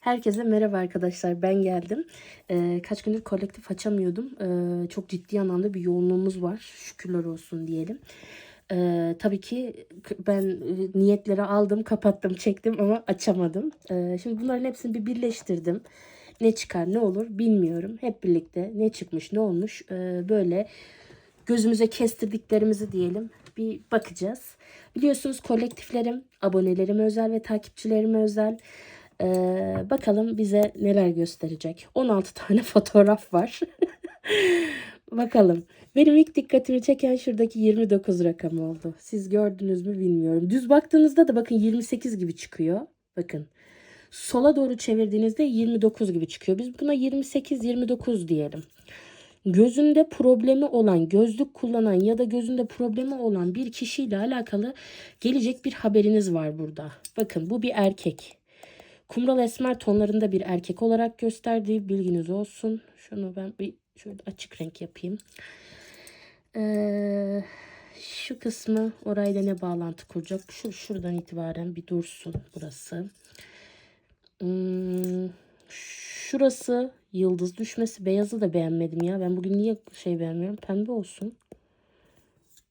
Herkese merhaba arkadaşlar ben geldim. Ee, kaç gündür kolektif açamıyordum. Ee, çok ciddi anlamda bir yoğunluğumuz var. Şükürler olsun diyelim. Ee, tabii ki ben e, niyetleri aldım, kapattım, çektim ama açamadım. Ee, şimdi bunların hepsini bir birleştirdim. Ne çıkar ne olur bilmiyorum. Hep birlikte ne çıkmış ne olmuş ee, böyle gözümüze kestirdiklerimizi diyelim bir bakacağız. Biliyorsunuz kolektiflerim abonelerime özel ve takipçilerime özel. Ee, bakalım bize neler gösterecek. 16 tane fotoğraf var. bakalım. Benim ilk dikkatimi çeken şuradaki 29 rakamı oldu. Siz gördünüz mü bilmiyorum. Düz baktığınızda da bakın 28 gibi çıkıyor. Bakın. Sola doğru çevirdiğinizde 29 gibi çıkıyor. Biz buna 28-29 diyelim gözünde problemi olan, gözlük kullanan ya da gözünde problemi olan bir kişiyle alakalı gelecek bir haberiniz var burada. Bakın bu bir erkek. Kumral esmer tonlarında bir erkek olarak gösterdiği bilginiz olsun. Şunu ben bir şöyle açık renk yapayım. Ee, şu kısmı orayla ne bağlantı kuracak? Şu şuradan itibaren bir dursun burası. Hmm, şurası yıldız düşmesi. Beyazı da beğenmedim ya. Ben bugün niye şey beğenmiyorum? Pembe olsun.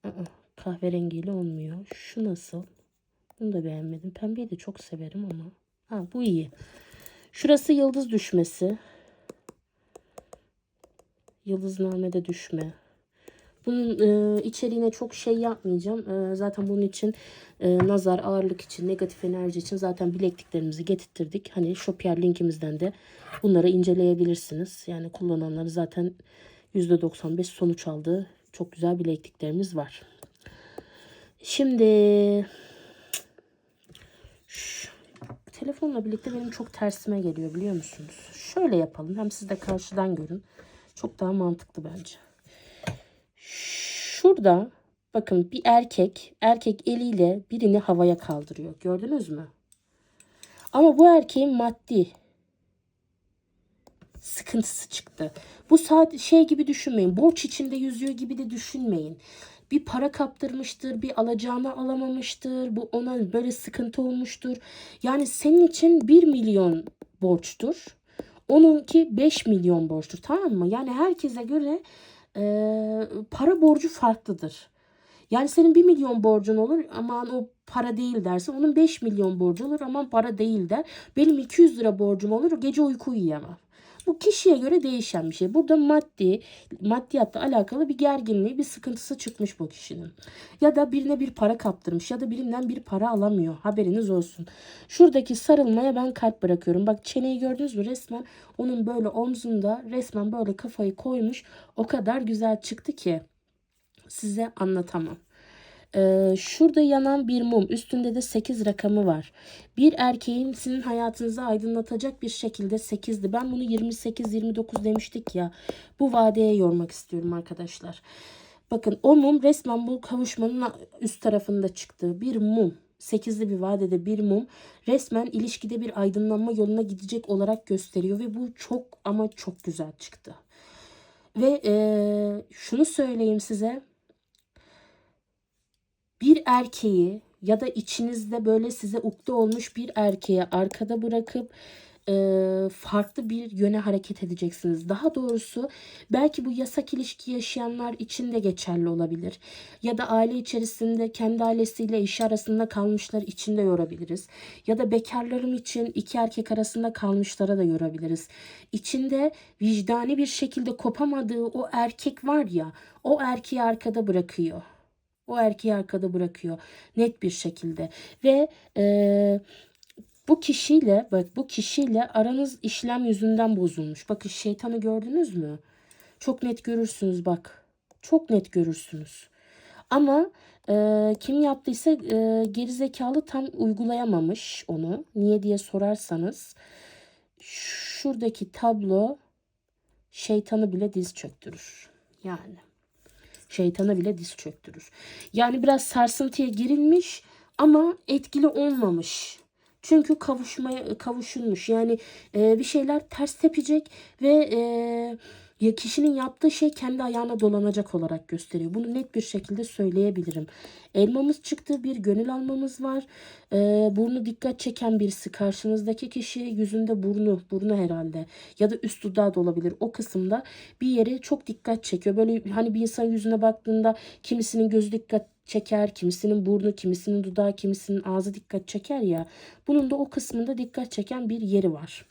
Aa, kahverengiyle olmuyor. Şu nasıl? Bunu da beğenmedim. Pembeyi de çok severim ama. Ha bu iyi. Şurası yıldız düşmesi. Yıldıznamede düşme. Bunun e, içeriğine çok şey yapmayacağım. E, zaten bunun için e, nazar, ağırlık için, negatif enerji için zaten bilekliklerimizi getirttirdik. Hani Shopier linkimizden de bunları inceleyebilirsiniz. Yani kullananların zaten %95 sonuç aldığı çok güzel bilekliklerimiz var. Şimdi şu, telefonla birlikte benim çok tersime geliyor biliyor musunuz? Şöyle yapalım. Hem siz de karşıdan görün. Çok daha mantıklı bence. Şurada bakın bir erkek erkek eliyle birini havaya kaldırıyor. Gördünüz mü? Ama bu erkeğin maddi sıkıntısı çıktı. Bu saat şey gibi düşünmeyin. Borç içinde yüzüyor gibi de düşünmeyin. Bir para kaptırmıştır, bir alacağını alamamıştır. Bu ona böyle sıkıntı olmuştur. Yani senin için 1 milyon borçtur. Onunki 5 milyon borçtur. Tamam mı? Yani herkese göre e, para borcu farklıdır. Yani senin 1 milyon borcun olur aman o para değil dersin. Onun 5 milyon borcu olur aman para değil der. Benim 200 lira borcum olur gece uyku uyuyamam. Bu kişiye göre değişen bir şey. Burada maddi, maddiyatla alakalı bir gerginliği, bir sıkıntısı çıkmış bu kişinin. Ya da birine bir para kaptırmış ya da birinden bir para alamıyor. Haberiniz olsun. Şuradaki sarılmaya ben kalp bırakıyorum. Bak çeneyi gördünüz mü? Resmen onun böyle omzunda resmen böyle kafayı koymuş. O kadar güzel çıktı ki size anlatamam. Ee, şurada yanan bir mum. Üstünde de 8 rakamı var. Bir erkeğin sizin hayatınızı aydınlatacak bir şekilde 8'di. Ben bunu 28-29 demiştik ya. Bu vadeye yormak istiyorum arkadaşlar. Bakın o mum resmen bu kavuşmanın üst tarafında çıktı. Bir mum. 8'li bir vadede bir mum resmen ilişkide bir aydınlanma yoluna gidecek olarak gösteriyor ve bu çok ama çok güzel çıktı. Ve eee, şunu söyleyeyim size bir erkeği ya da içinizde böyle size ukde olmuş bir erkeği arkada bırakıp e, farklı bir yöne hareket edeceksiniz. Daha doğrusu belki bu yasak ilişki yaşayanlar için de geçerli olabilir. Ya da aile içerisinde kendi ailesiyle eşi arasında kalmışlar için de yorabiliriz. Ya da bekarlarım için iki erkek arasında kalmışlara da yorabiliriz. İçinde vicdani bir şekilde kopamadığı o erkek var ya o erkeği arkada bırakıyor. O erkeği arkada bırakıyor net bir şekilde ve e, bu kişiyle bak bu kişiyle aranız işlem yüzünden bozulmuş. Bakın şeytanı gördünüz mü? Çok net görürsünüz bak. Çok net görürsünüz. Ama e, kim yaptıysa e, gerizekalı tam uygulayamamış onu. Niye diye sorarsanız şuradaki tablo şeytanı bile diz çöktürür. Yani şeytana bile diz çöktürür. Yani biraz sarsıntıya girilmiş ama etkili olmamış. Çünkü kavuşmaya kavuşulmuş. Yani e, bir şeyler ters tepecek ve e, ya kişinin yaptığı şey kendi ayağına dolanacak olarak gösteriyor. Bunu net bir şekilde söyleyebilirim. Elmamız çıktı, bir gönül almamız var. Ee, burnu dikkat çeken birisi karşınızdaki kişi yüzünde burnu, burnu herhalde ya da üst dudağı da olabilir. O kısımda bir yere çok dikkat çekiyor. Böyle hani bir insan yüzüne baktığında kimisinin gözü dikkat çeker, kimisinin burnu, kimisinin dudağı, kimisinin ağzı dikkat çeker ya. Bunun da o kısmında dikkat çeken bir yeri var.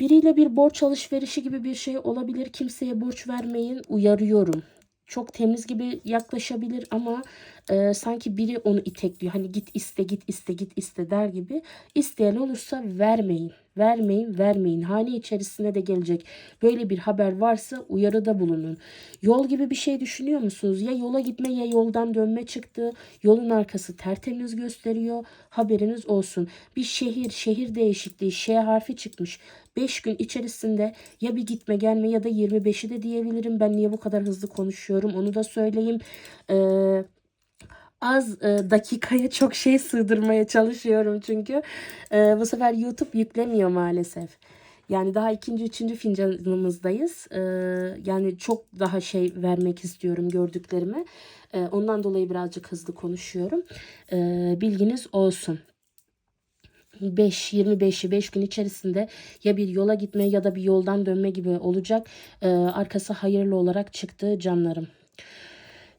Biriyle bir borç alışverişi gibi bir şey olabilir. Kimseye borç vermeyin. Uyarıyorum. Çok temiz gibi yaklaşabilir ama e, sanki biri onu itekliyor. Hani git iste git iste git iste der gibi. İsteyen olursa vermeyin. Vermeyin, vermeyin. Hane içerisine de gelecek. Böyle bir haber varsa uyarıda bulunun. Yol gibi bir şey düşünüyor musunuz? Ya yola gitme ya yoldan dönme çıktı. Yolun arkası tertemiz gösteriyor. Haberiniz olsun. Bir şehir, şehir değişikliği, Ş harfi çıkmış. 5 gün içerisinde ya bir gitme gelme ya da 25'i de diyebilirim. Ben niye bu kadar hızlı konuşuyorum onu da söyleyeyim. Eee az e, dakikaya çok şey sığdırmaya çalışıyorum çünkü e, bu sefer YouTube yüklemiyor maalesef. Yani daha ikinci, üçüncü fincanımızdayız. E, yani çok daha şey vermek istiyorum gördüklerime. E, ondan dolayı birazcık hızlı konuşuyorum. E, bilginiz olsun. 5 25'i 5 gün içerisinde ya bir yola gitme ya da bir yoldan dönme gibi olacak. E, arkası hayırlı olarak çıktı canlarım.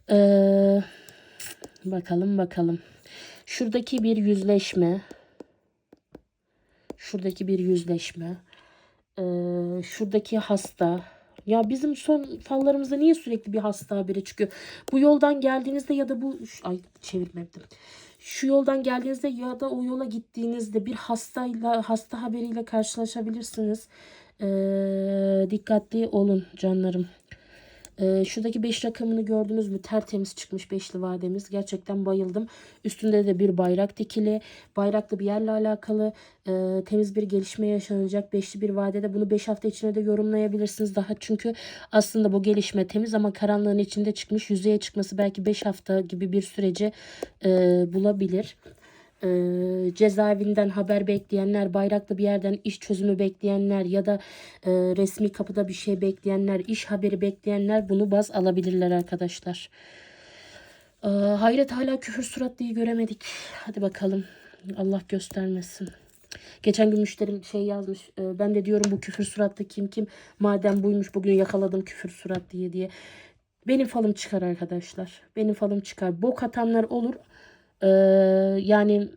Eee Bakalım bakalım. Şuradaki bir yüzleşme. Şuradaki bir yüzleşme. Ee, şuradaki hasta. Ya bizim son fallarımızda niye sürekli bir hasta haberi çıkıyor? Bu yoldan geldiğinizde ya da bu... Ay çevirmedim. Şu yoldan geldiğinizde ya da o yola gittiğinizde bir hastayla hasta haberiyle karşılaşabilirsiniz. Ee, dikkatli olun canlarım. Ee, şuradaki 5 rakamını gördünüz mü? Tertemiz çıkmış beşli vademiz. Gerçekten bayıldım. Üstünde de bir bayrak dikili. Bayraklı bir yerle alakalı e, temiz bir gelişme yaşanacak. Beşli bir vadede bunu 5 hafta içinde de yorumlayabilirsiniz. Daha çünkü aslında bu gelişme temiz ama karanlığın içinde çıkmış. Yüzeye çıkması belki 5 hafta gibi bir süreci e, bulabilir e, cezaevinden haber bekleyenler, bayraklı bir yerden iş çözümü bekleyenler ya da e, resmi kapıda bir şey bekleyenler, iş haberi bekleyenler bunu baz alabilirler arkadaşlar. E, hayret hala küfür suratlıyı göremedik. Hadi bakalım. Allah göstermesin. Geçen gün müşterim şey yazmış. e, ben de diyorum bu küfür suratlı kim kim. Madem buymuş bugün yakaladım küfür suratlıyı diye. Benim falım çıkar arkadaşlar. Benim falım çıkar. Bok atanlar olur. Ee, yani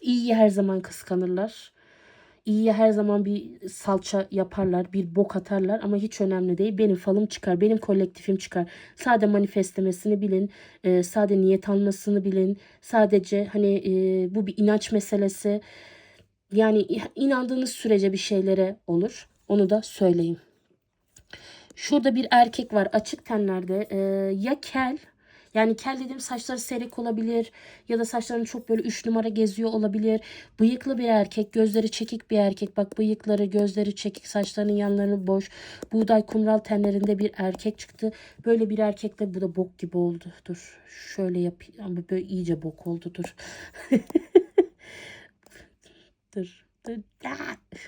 iyiyi her zaman kıskanırlar. İyiye her zaman bir salça yaparlar, bir bok atarlar ama hiç önemli değil. Benim falım çıkar, benim kolektifim çıkar. Sade manifestlemesini bilin, e, sade niyet almasını bilin. Sadece hani e, bu bir inanç meselesi. Yani inandığınız sürece bir şeylere olur. Onu da söyleyeyim. Şurada bir erkek var açık tenlerde. E, ya kel yani kel dediğim saçları seyrek olabilir ya da saçlarını çok böyle 3 numara geziyor olabilir. Bıyıklı bir erkek, gözleri çekik bir erkek. Bak bıyıkları, gözleri çekik, saçlarının yanlarını boş. Buğday kumral tenlerinde bir erkek çıktı. Böyle bir erkekle bu da bok gibi oldu. Dur şöyle yapayım ama böyle iyice bok oldu dur. dur.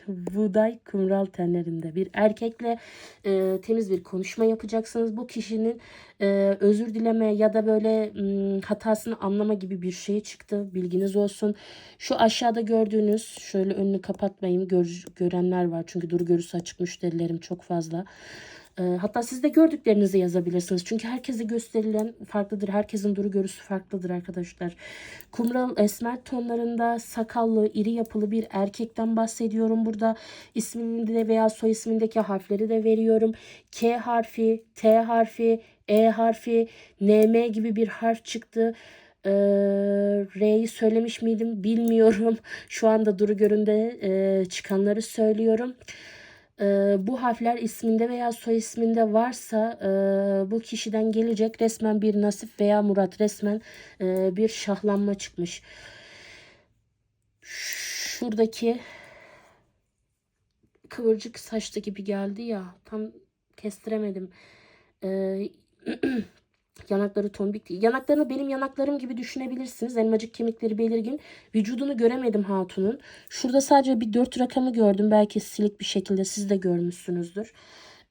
Buğday kumral tenlerinde bir erkekle e, temiz bir konuşma yapacaksınız. Bu kişinin e, özür dileme ya da böyle m, hatasını anlama gibi bir şey çıktı. Bilginiz olsun. Şu aşağıda gördüğünüz şöyle önünü kapatmayayım. Gör, görenler var çünkü duru görüsü açık müşterilerim çok fazla. E, hatta siz de gördüklerinizi yazabilirsiniz. Çünkü herkese gösterilen farklıdır. Herkesin duru görüsü farklıdır arkadaşlar. Kumral esmer tonlarında sakallı, iri yapılı bir erkekten bahsediyorum burada. İsminde veya soy ismindeki harfleri de veriyorum. K harfi, T harfi, E harfi, NM gibi bir harf çıktı. Ee, R'yi söylemiş miydim bilmiyorum. Şu anda duru göründe e, çıkanları söylüyorum e, bu harfler isminde veya soy isminde varsa e, bu kişiden gelecek resmen bir nasip veya murat resmen e, bir şahlanma çıkmış. Şuradaki kıvırcık saçta gibi geldi ya tam kestiremedim. E, Yanakları tombik değil. Yanaklarını benim yanaklarım gibi düşünebilirsiniz. Elmacık kemikleri belirgin. Vücudunu göremedim hatunun. Şurada sadece bir dört rakamı gördüm. Belki silik bir şekilde siz de görmüşsünüzdür.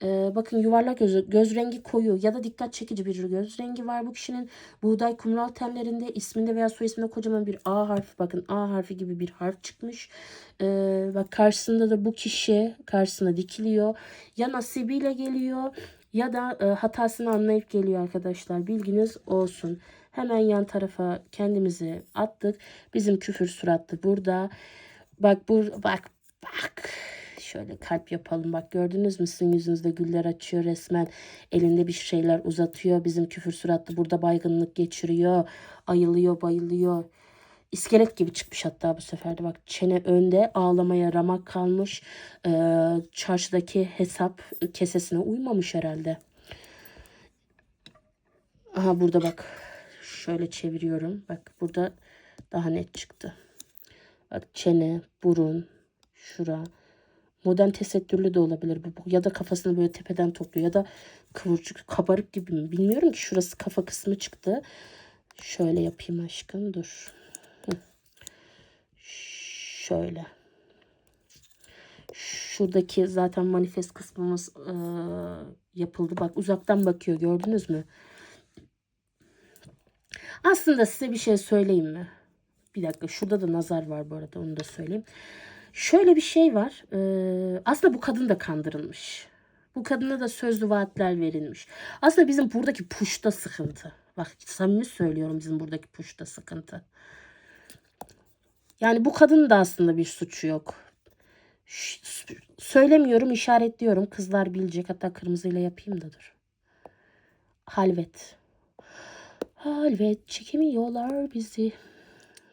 Ee, bakın yuvarlak gözü, göz rengi koyu ya da dikkat çekici bir göz rengi var bu kişinin. Buğday kumral tenlerinde isminde veya soy isminde kocaman bir A harfi bakın A harfi gibi bir harf çıkmış. Ee, bak karşısında da bu kişi karşısına dikiliyor. Ya nasibiyle geliyor ya da e, hatasını anlayıp geliyor arkadaşlar. Bilginiz olsun. Hemen yan tarafa kendimizi attık. Bizim küfür suratlı burada. Bak bur bak bak. Şöyle kalp yapalım. Bak gördünüz mü sizin yüzünüzde güller açıyor resmen. Elinde bir şeyler uzatıyor. Bizim küfür suratlı burada baygınlık geçiriyor. Ayılıyor bayılıyor. İskelet gibi çıkmış hatta bu sefer de bak çene önde ağlamaya ramak kalmış. Ee, çarşıdaki hesap kesesine uymamış herhalde. Aha burada bak şöyle çeviriyorum. Bak burada daha net çıktı. Bak çene, burun, şura. Modern tesettürlü de olabilir bu. Ya da kafasını böyle tepeden topluyor ya da kıvırcık kabarık gibi mi? Bilmiyorum ki şurası kafa kısmı çıktı. Şöyle yapayım aşkım dur. Şöyle. Şuradaki zaten manifest kısmımız eee, yapıldı. Bak uzaktan bakıyor gördünüz mü? Aslında size bir şey söyleyeyim mi? Bir dakika şurada da nazar var bu arada onu da söyleyeyim. Şöyle bir şey var. Ee, aslında bu kadın da kandırılmış. Bu kadına da sözlü vaatler verilmiş. Aslında bizim buradaki puşta sıkıntı. Bak samimi söylüyorum bizim buradaki puşta sıkıntı. Yani bu kadının da aslında bir suçu yok. Söylemiyorum işaretliyorum. Kızlar bilecek. Hatta kırmızıyla yapayım da dur. Halvet. Halvet çekemiyorlar bizi.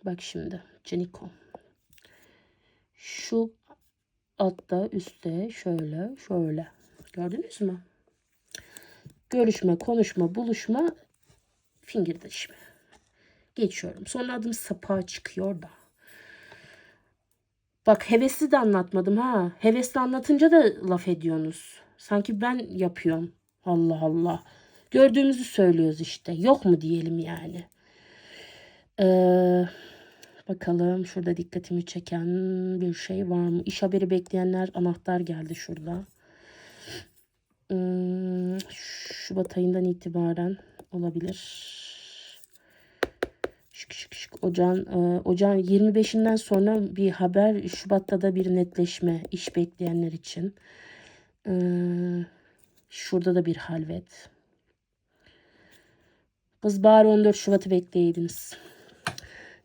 Bak şimdi Caniko. Şu altta üstte şöyle şöyle. Gördünüz mü? Görüşme, konuşma, buluşma, fingirdeşme. Geçiyorum. Sonra adım sapa çıkıyor da. Bak hevesli de anlatmadım ha. Hevesli anlatınca da laf ediyorsunuz. Sanki ben yapıyorum. Allah Allah. Gördüğümüzü söylüyoruz işte. Yok mu diyelim yani. Ee, bakalım şurada dikkatimi çeken bir şey var mı? İş haberi bekleyenler anahtar geldi şurada. Hmm, Şubat ayından itibaren olabilir. Şık şık şık. Ocağın, e, ocağın 25'inden sonra bir haber. Şubat'ta da bir netleşme iş bekleyenler için. Ee, şurada da bir halvet. Kız bari 14 Şubat'ı bekleyeydiniz.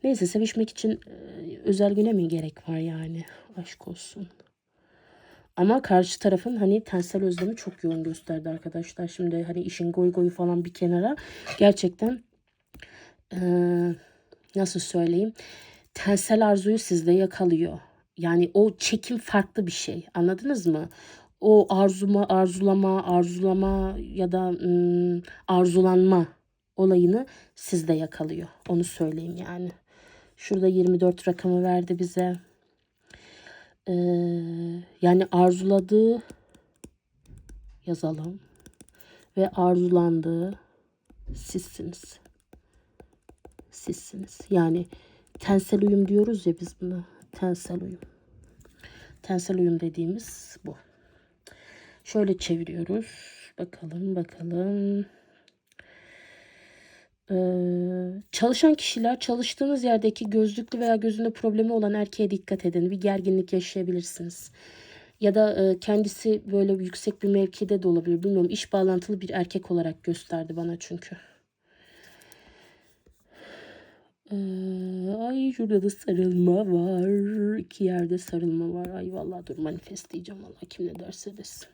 Neyse sevişmek için e, özel güne mi gerek var yani? Aşk olsun. Ama karşı tarafın hani tensel özlemi çok yoğun gösterdi arkadaşlar. Şimdi hani işin goy goyu falan bir kenara gerçekten e, nasıl söyleyeyim tensel arzuyu sizde yakalıyor. Yani o çekim farklı bir şey. Anladınız mı? O arzuma, arzulama, arzulama ya da ım, arzulanma olayını sizde yakalıyor. Onu söyleyeyim yani. Şurada 24 rakamı verdi bize. Ee, yani arzuladığı yazalım ve arzulandığı sizsiniz. Sizsiniz. Yani tensel uyum diyoruz ya biz buna. Tensel uyum. Tensel uyum dediğimiz bu. Şöyle çeviriyoruz. Bakalım bakalım. Ee, çalışan kişiler çalıştığınız yerdeki gözlüklü veya gözünde problemi olan erkeğe dikkat edin. Bir gerginlik yaşayabilirsiniz. Ya da e, kendisi böyle yüksek bir mevkide de olabilir. Bilmiyorum iş bağlantılı bir erkek olarak gösterdi bana çünkü. Ee, ay şurada da sarılma var. İki yerde sarılma var. Ay vallahi dur manifest diyeceğim. Vallahi kim ne derse desin.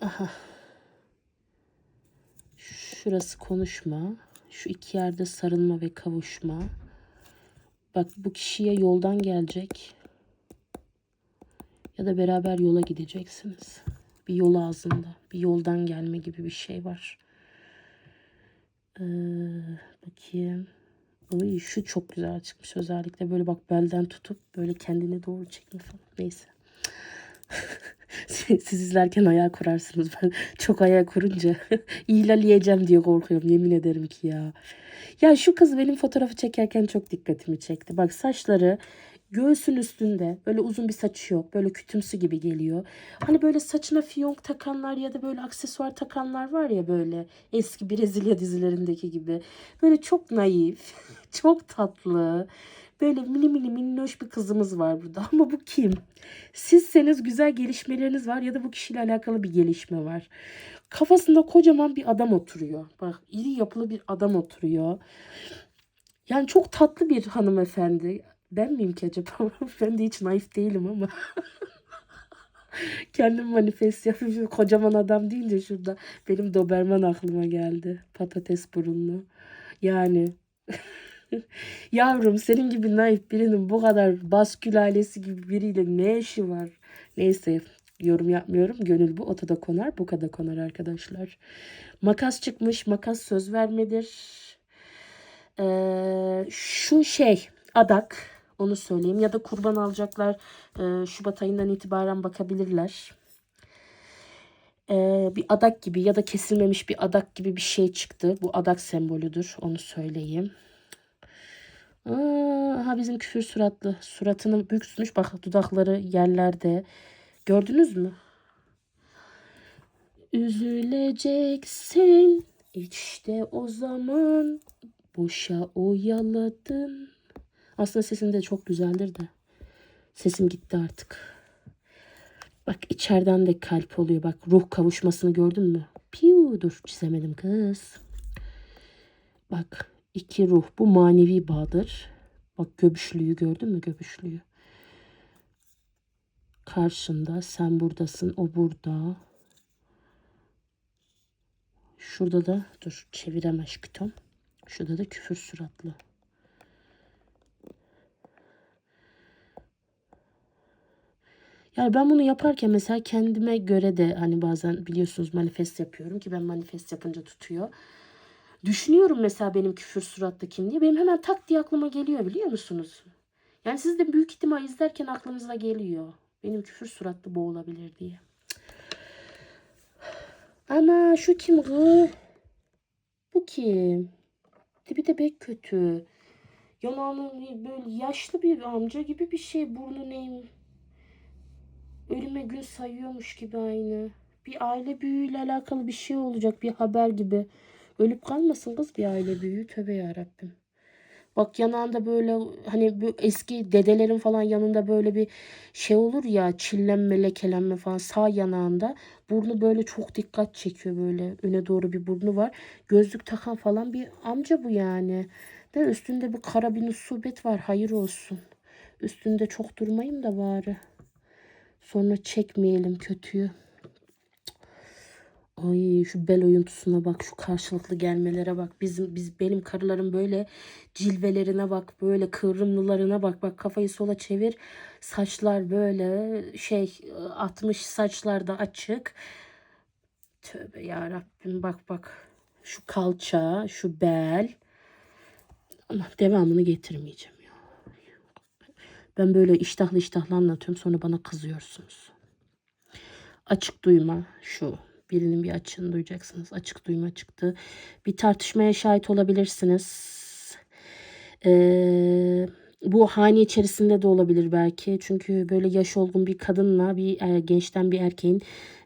Aha. Şurası konuşma. Şu iki yerde sarılma ve kavuşma. Bak bu kişiye yoldan gelecek. Ya da beraber yola gideceksiniz. Bir yol ağzında. Bir yoldan gelme gibi bir şey var. Ee, bakayım. Ay, şu çok güzel çıkmış özellikle. Böyle bak belden tutup böyle kendine doğru çekme falan. Neyse. Siz izlerken hayal kurarsınız. Ben çok hayal kurunca ilerleyeceğim diye korkuyorum. Yemin ederim ki ya. Ya şu kız benim fotoğrafı çekerken çok dikkatimi çekti. Bak saçları Göğsün üstünde böyle uzun bir saçı yok. Böyle kütümsü gibi geliyor. Hani böyle saçına fiyonk takanlar ya da böyle aksesuar takanlar var ya böyle eski Brezilya dizilerindeki gibi. Böyle çok naif, çok tatlı. Böyle mini mini minnoş bir kızımız var burada. Ama bu kim? Sizseniz güzel gelişmeleriniz var ya da bu kişiyle alakalı bir gelişme var. Kafasında kocaman bir adam oturuyor. Bak iri yapılı bir adam oturuyor. Yani çok tatlı bir hanımefendi. Ben miyim ki acaba? ben de hiç naif değilim ama. Kendim manifest. Şimdi kocaman adam deyince şurada benim Doberman aklıma geldi. Patates burunlu. Yani yavrum senin gibi naif birinin bu kadar baskül ailesi gibi biriyle ne işi var? Neyse yorum yapmıyorum. Gönül bu otada konar bu kada konar arkadaşlar. Makas çıkmış. Makas söz vermedir. Ee, şu şey adak onu söyleyeyim ya da kurban alacaklar e, Şubat ayından itibaren bakabilirler. Ee, bir adak gibi ya da kesilmemiş bir adak gibi bir şey çıktı. Bu adak sembolüdür onu söyleyeyim. Aa, ha bizim küfür suratlı. Suratını büksmüş. Bak dudakları yerlerde. Gördünüz mü? Üzüleceksin. İşte o zaman boşa oyaladın. Aslında sesin de çok güzeldir de. Sesim gitti artık. Bak içeriden de kalp oluyor. Bak ruh kavuşmasını gördün mü? Piu dur çizemedim kız. Bak iki ruh. Bu manevi bağdır. Bak göbüşlüyü gördün mü göbüşlüyü? Karşında sen buradasın o burada. Şurada da dur çevirem aşkım. Şurada da küfür suratlı. Yani ben bunu yaparken mesela kendime göre de hani bazen biliyorsunuz manifest yapıyorum ki ben manifest yapınca tutuyor. Düşünüyorum mesela benim küfür suratlı kim diye. Benim hemen tak diye aklıma geliyor biliyor musunuz? Yani siz de büyük ihtimal izlerken aklınıza geliyor. Benim küfür suratlı bu olabilir diye. Ana şu kim kız? Bu kim? Tipi de pek kötü. Yanağının böyle yaşlı bir amca gibi bir şey. Burnu neyim? Ölüme gün sayıyormuş gibi aynı. Bir aile büyüğüyle alakalı bir şey olacak. Bir haber gibi. Ölüp kalmasın kız bir aile büyüğü. Tövbe yarabbim. Bak yanağında böyle hani bu eski dedelerin falan yanında böyle bir şey olur ya çillenme lekelenme falan sağ yanağında burnu böyle çok dikkat çekiyor böyle öne doğru bir burnu var gözlük takan falan bir amca bu yani de üstünde bir kara bir nusubet var hayır olsun üstünde çok durmayayım da bari sonra çekmeyelim kötüyü. Ay şu bel oyuntusuna bak, şu karşılıklı gelmelere bak. Bizim biz benim karılarım böyle cilvelerine bak, böyle kıvrımlılarına bak. Bak kafayı sola çevir. Saçlar böyle şey 60 saçlar da açık. Tövbe ya Rabbim bak bak. Şu kalça, şu bel. Ama devamını getirmeyeceğim. Ben böyle iştahlı iştahlı anlatıyorum sonra bana kızıyorsunuz. Açık duyma şu birinin bir açığını duyacaksınız. Açık duyma çıktı. Bir tartışmaya şahit olabilirsiniz. Ee, bu hane içerisinde de olabilir belki. Çünkü böyle yaş olgun bir kadınla bir e, gençten bir erkeğin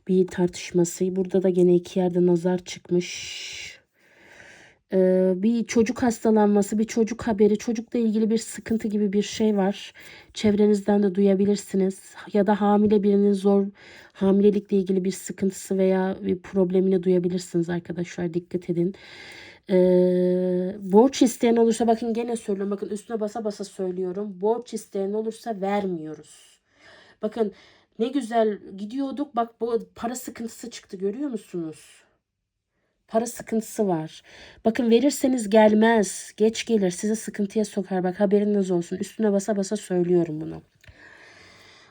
bir tartışması. Burada da gene iki yerde nazar çıkmış. Ee, bir çocuk hastalanması, bir çocuk haberi, çocukla ilgili bir sıkıntı gibi bir şey var. Çevrenizden de duyabilirsiniz. Ya da hamile birinin zor hamilelikle ilgili bir sıkıntısı veya bir problemini duyabilirsiniz arkadaşlar. Dikkat edin. Ee, borç isteyen olursa bakın gene söylüyorum. Bakın üstüne basa basa söylüyorum. Borç isteyen olursa vermiyoruz. Bakın ne güzel gidiyorduk. Bak bu para sıkıntısı çıktı görüyor musunuz? Para sıkıntısı var. Bakın verirseniz gelmez. Geç gelir. Sizi sıkıntıya sokar. Bak haberiniz olsun. Üstüne basa basa söylüyorum bunu.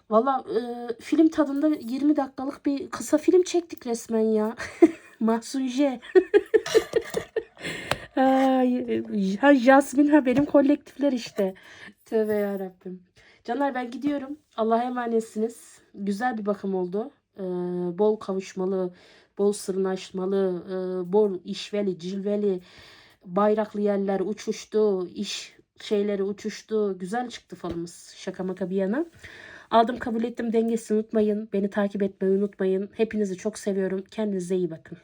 Valla e, film tadında 20 dakikalık bir kısa film çektik resmen ya. Mahsun J. Ha, Jasmin ha benim kolektifler işte. Tövbe yarabbim. Canlar ben gidiyorum. Allah'a emanetsiniz. Güzel bir bakım oldu. Ee, bol kavuşmalı, bol sırnaşmalı, e, bol işveli, cilveli, bayraklı yerler uçuştu, iş şeyleri uçuştu. Güzel çıktı falımız. Şaka maka bir yana. Aldım kabul ettim dengesini unutmayın. Beni takip etmeyi unutmayın. Hepinizi çok seviyorum. Kendinize iyi bakın.